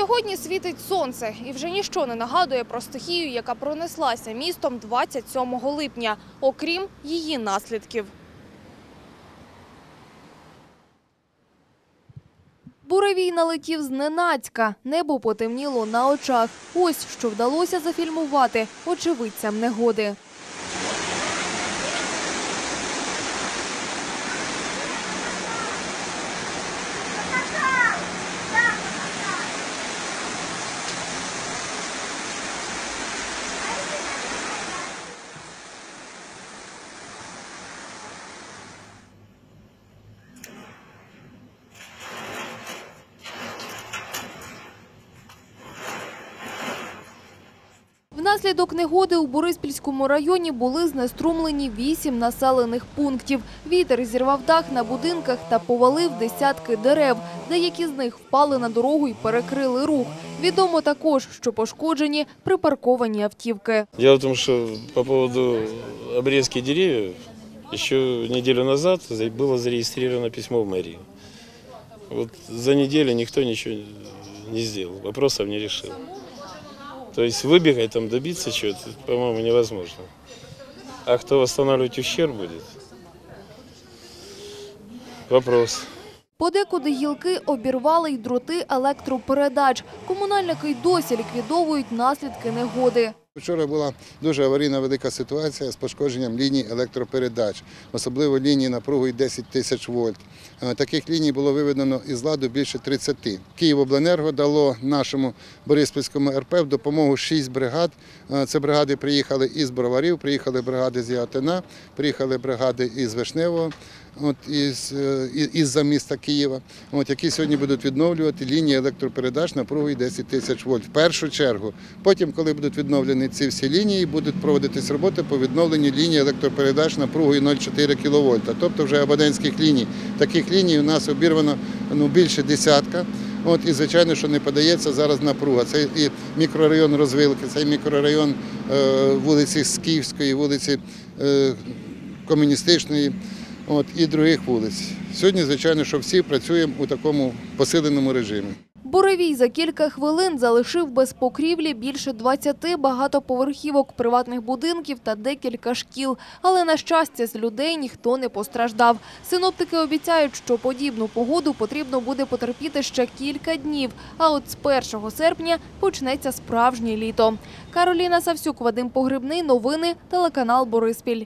Сьогодні світить сонце, і вже ніщо не нагадує про стихію, яка пронеслася містом 27 липня, окрім її наслідків. Буревій налетів зненацька, небо потемніло на очах. Ось що вдалося зафільмувати очевидцям негоди. Внаслідок негоди у Бориспільському районі були знеструмлені вісім населених пунктів. Вітер зірвав дах на будинках та повалив десятки дерев. Деякі з них впали на дорогу і перекрили рух. Відомо також, що пошкоджені припарковані автівки. Дело в том, что по поводу обрезки деревьев еще неделю назад за- было зарегистрировано письмо в мэрию. Вот за неделю никто ничего не сделал, вопросов не решил. То есть выбегать там, добиться чего-то, по-моему, невозможно. А кто восстанавливать ущерб будет? Вопрос. Подекуди гілки обірвали й дроти електропередач. Комунальники й досі ліквідовують наслідки негоди. Вчора була дуже аварійна велика ситуація з пошкодженням ліній електропередач, особливо лінії напругою 10 тисяч вольт. Е, Таких ліній було виведено із ладу більше 30. Київобленерго дало нашому Бориспільському РП в допомогу 6 бригад. Е, Це бригади приїхали із Броварів, приїхали бригади з Яготина, приїхали бригади із Вишневого, от, із, е, із-за міста Києва, от, які сьогодні будуть відновлювати лінії електропередач напругою 10 тисяч вольт. В першу чергу. Потім, коли будуть відновлені ці всі лінії, будуть проводитись роботи по відновленню лінії електропередач напругою 0,4 кВт, тобто вже абонентських ліній. Таких ліній у нас обірвано ну, більше десятка. От, і звичайно, що не подається зараз напруга. Це і мікрорайон розвилки, це і мікрорайон е, вулиці Скіфської, вулиці е, Комуністичної от, і других вулиць. Сьогодні, звичайно, що всі працюємо у такому посиленому режимі. Буревій за кілька хвилин залишив без покрівлі більше 20 багатоповерхівок, приватних будинків та декілька шкіл. Але, на щастя, з людей ніхто не постраждав. Синоптики обіцяють, що подібну погоду потрібно буде потерпіти ще кілька днів. А от з 1 серпня почнеться справжнє літо. Кароліна Савсюк, Вадим Погребний. Новини, телеканал Бориспіль.